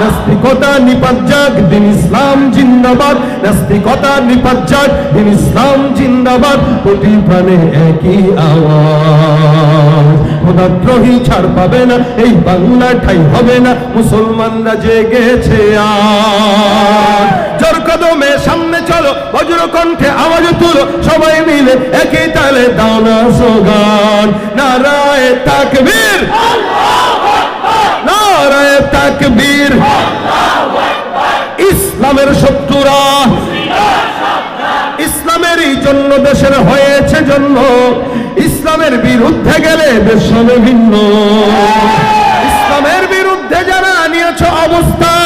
নাস্তিকতা নিপাত দিন ইসলাম জিন্দাবাদ। নাস্তিকতা নিপাত দিন ইসলাম জিন্দাবাদ। কোটি প্রাণে একই আওয়াজ। খোদাদ্রোহী ছাড় পাবে না, এই বাংলা ঠাই হবে না। মুসলমানরা জেগেছে আর জোর কদমে সামনে চলো, বজ্র কণ্ঠে আওয়াজ তুলো। সবাই মিলে একই তালে দাও না সোগান নারায় তাকবীর। নারায় তাকবীর। ইসলামের শত্রুরা, ইসলামেরই জন্য দেশের হয়েছে জন্য ইসলামের বিরুদ্ধে গেলে দেশ ভিন্ন। ইসলামের বিরুদ্ধে যারা নিয়েছ অবস্থান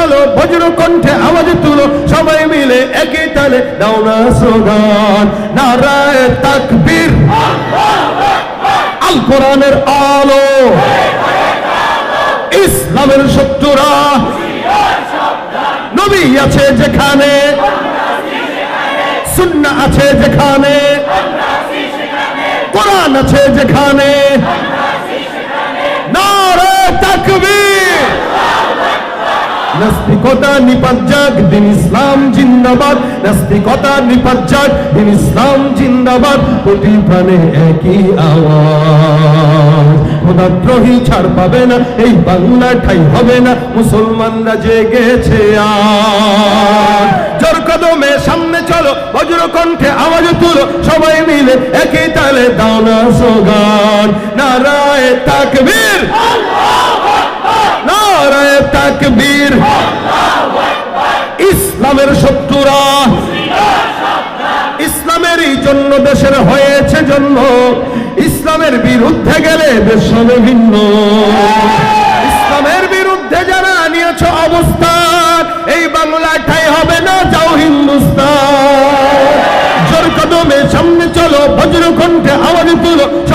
চলো বজ্র কণ্ঠে আওয়াজ তুলো, সবাই মিলে একই তালে দাও না স্লোগান। নারায় তাকবীর। আল কোরআনের আলো। ইসলামের শত্রুরা। নবী আছে যেখানে। সুন্না আছে যেখানে। কোরআন আছে যেখানে। নারে তাকবীর। নাস্তিকতা নিপাত যাক দিন ইসলাম জিন্দাবাদ। নাস্তিকতা নিপাত যাক দিন ইসলাম জিন্দাবাদ। কোটি প্রাণে একই আওয়াজ। খোদাদ্রোহী ছাড় পাবে না, এই বাংলা ঠাই হবে না, মুসলমানরা জেগেছে আর। জোর কদমে সামনে চলো, বজ্র কণ্ঠে আওয়াজ তুলো, সবাই মিলে একই তালে দাও না সোগান নারায় তাকবীর। নারায় তাকবীর। ইসলামের শত্রুরা, ইসলামেরই জন্য দেশের হয়েছে জন্ম। ইসলামের বিরুদ্ধে গেলে দেশ হবে ভিন্ন। ইসলামের বিরুদ্ধে যারা নিয়েছ অবস্থান, এই বাংলাটাই হবে না, যাও হিন্দুস্তান। জোর কদমে সামনে চলো বজ্র কণ্ঠে আওয়াজ তুলো।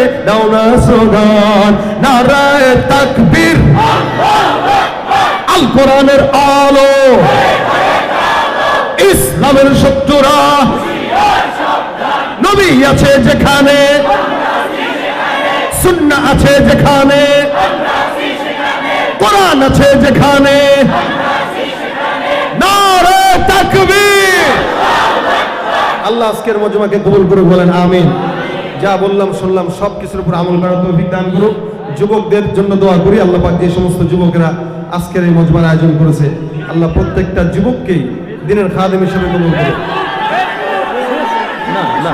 তালে দাও না স্লোগান, নারায় তাকবীর। আল কোরআনের আলো। ইসলামের শত্রুরা। নবী আছে যেখানে। সুন্না আছে যেখানে। কোরআন আছে যেখানে। আল্লাহ আজকের মজমাকে কবুল করে বলেন, আমিন। যা বললাম, শুনলাম, সব কিছুর উপর আমল করার তৌফিক দান করুক। যুবকদের জন্য দোয়া করি, আল্লাহ পাক যে সমস্ত যুবকরা আজকের এই মজমার আয়োজন করেছে, আল্লাহ প্রত্যেকটা যুবককেই দিনের খাদেম হিসেবে কবুল করে না না।